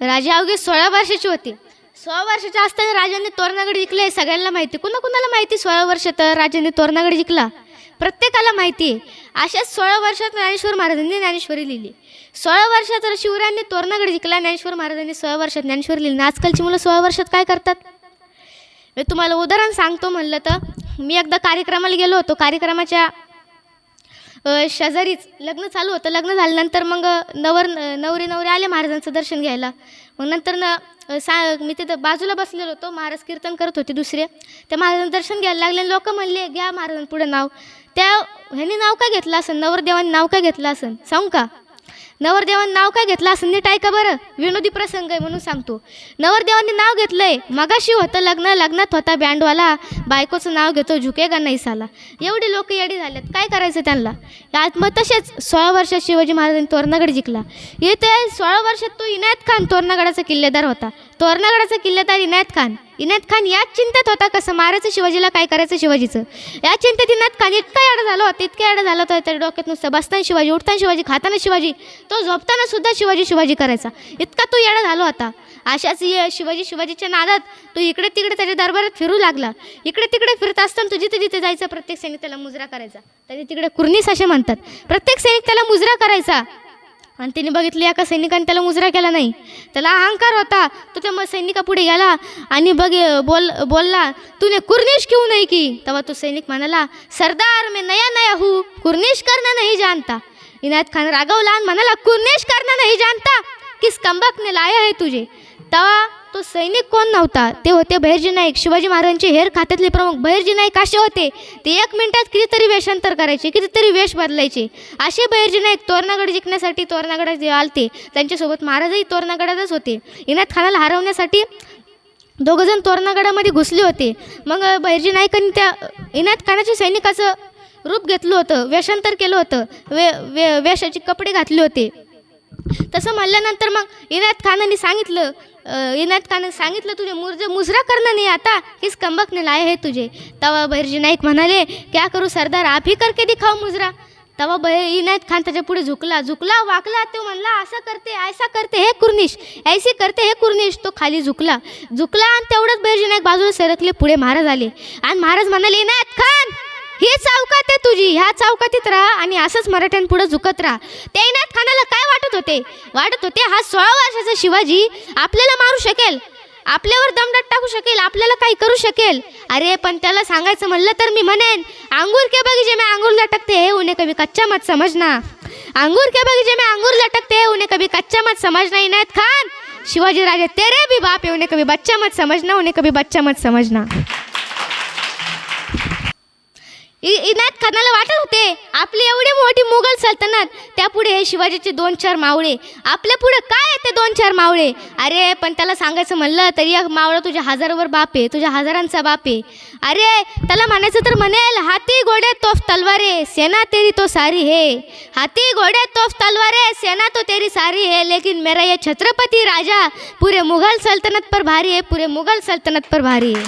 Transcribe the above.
राजा अवघे सोळा वर्षाची होते. सोळा वर्षाचे असताना राजाने तोरणागड जिंकले सगळ्यांना माहिती. कुणा कुणाला माहिती सोळा वर्ष तर राजांनी तोरणागड जिंकला? प्रत्येकाला माहिती आहे. अशाच सोळा वर्षात ज्ञानेश्वर महाराजांनी ज्ञानेश्वरी लिहिली. सोळा वर्षात तर शिवरायांनी तोरणागड जिंकला ज्ञानेश्वर महाराजांनी सोळा वर्षात ज्ञानेश्वरी लिहिली. आणि आजकालची मुलं सोळा वर्षात काय करतात? मी तुम्हाला उदाहरण सांगतो म्हणलं तर मी एकदा कार्यक्रमाला गेलो होतो. कार्यक्रमाच्या शेजारीच लग्न चालू होतं. लग्न झाल्यानंतर मग नवर नवरी नवरी आले महाराजांचं दर्शन घ्यायला. मग नंतर ना सा मी तिथं बाजूला बसलेलो होतो. महाराज कीर्तन करत होते दुसरे. त्या महाराजांचं दर्शन घ्यायला लागले लोक म्हणले घ्या महाराजांपुढे नाव. त्या ह्यांनी नाव का घेतलं असेल नवरदेवांनी नाव का घेतलं असेल सांगू का? नवरदेवान नाव काय घेतलं असं नीट ऐका बरं. विनोदी प्रसंग आहे म्हणून सांगतो. नवरदेवानी नाव घेतलंय. मगाशी होतं लग्न लग्नात होता बँडवाला. बायकोचं नाव घेतो झुकेगा नाही साला. एवढे लोक येडी झालेत काय करायचं त्यांना? यात मग तसेच सोळा वर्षात शिवाजी महाराजांनी तोरणागड जिंकला. येते सोळा वर्षात तो इनायत खान तोरणागडाचा किल्लेदार होता. तोरणागडाचा किल्लेदार इनायत खान. इनायत खान याच चिंतेत होता कसं मारायचं शिवाजीला काय करायचं शिवाजीचं? या चिंतेत इनायत खान इतका येडा झाला होता इतका येडा झाला होता त्या डोक्यात नुसतं बसताना शिवाजी उठताना शिवाजी खाताना शिवाजी. तो झोपताना सुद्धा शिवाजी शिवाजी करायचा. इतका तो येडा झालो आता. अशाच ये शिवाजी शिवाजीच्या नादात तो इकडे तिकडे त्याच्या दरबारात फिरू लागला. इकडे तिकडे फिरत असताना तो जिथे जिथे जायचा प्रत्येक सैनिक त्याला मुजरा करायचा. त्याचे तिकडे कुर्नीस असे म्हणतात. प्रत्येक सैनिक त्याला मुजरा करायचा. आणि त्याने बघितलं एका सैनिकाने त्याला मुजरा केला नाही. त्याला अहंकार होता. तो त्या म- सैनिकापुढे गेला आणि बघ बोल बोलला तूने कुर्निश क्यों नाही की? तेव्हा तो सैनिक म्हणाला सरदार मी नया नया हूँ. कुर्निश करना नाही जानता. इनायत खान रागवला आणि म्हणाला कुर्नेश करना नहीं जानता. की कंबकने लाया आहे तुझे. तेव्हा तो सैनिक कोण नव्हता? ते होते बहिर्जी नाईक. शिवाजी महाराजांचे हेर खात्यातले प्रमुख बहिर्जी नाईक असे होते? ते एक मिनिटात कितीतरी वेषांतर करायचे कितीतरी वेश बदलायचे. असे बहिर्जी नाईक तोरणागड जिंकण्यासाठी तोरणागडात जे आलते त्यांच्यासोबत महाराजही तोरणागडातच होते. इनायत खानाला हरवण्यासाठी दोघंजण तोरणागडामध्ये घुसले होते. मग बहिर्जी नाईकांनी त्या इनायत खानाच्या सैनिकाचं रूप घेतलं होतं वेषांतर केलं होतं वे वे वेशाचे कपडे घातले होते. तसं म्हणल्यानंतर मग इनायत खानाने सांगितलं इनायत खानाने सांगितलं तुझे मुरज मुजरा करणं नाही आता हीच कंबकने लाय हे तुझे. तवा बहिर्जी नाईक म्हणाले क्या करू सरदार आप ही करके दिखाऊ मुजरा. तवा ब इनायत खान त्याच्या पुढे झुकला झुकला वाकला तो म्हणला असं करते ऐसा करते हे कुर्निश ऐसी करते हे कुर्निश. तो खाली झुकला. झुकला आणि तेवढंच बहिरजी नाईक बाजूला सरकले पुढे महाराज आले. आणि महाराज म्हणाले इनायत खान ही चौकात आहे तुझी ह्या चौकातीत राहा आणि असंच मराठ्यांपुढे झुकत राहा. त्या इनायत खानाला काय वाटत होते? वाटत होते हा सोळा वर्षाचा शिवाजी आपल्याला मारू शकेल? आपल्यावर दमदाट टाकू शकेल? आपल्याला काही करू शकेल? अरे पण त्याला सांगायचं म्हणलं तर मी म्हणेन अंगूर के बगीचे में अंगूर लटकते है उन्हें कभी कच्चा मत समजना अंगूर के बगीचे में अंगूर लटकते है उन्हें कभी कच्चा मत समझना इनायत खान. शिवाजी राजे तेरे भी बाप है उन्हें कभी बच्चा मत समझना उन्हें कभी बच्चा मत समझना. इनायत खानाला वाटत होते. आपली एवढी मोठी मुघल सल्तनत त्यापुढे हे शिवाजीचे दोन चार मावळे. आपल्या पुढे काय येते दोन चार मावळे? अरे पण त्याला सांगायचं म्हणलं तरी एक मावळा तुझ्या हजारावर बाप आहे तुझ्या हजारांचा बाप आहे. अरे त्याला म्हणायचं तर म्हणेल हाती घोडे तोफ तलवारे सेना तेरी तो सारी हे. हाथी घोड़े तोफ तलवारे सेना तो तेरी सारी है. लेकिन मेरा ये छत्रपती राजा पूरे मुघल सल्तनत पर भारी है पूरे मुघल सल्तनत पर भारी है.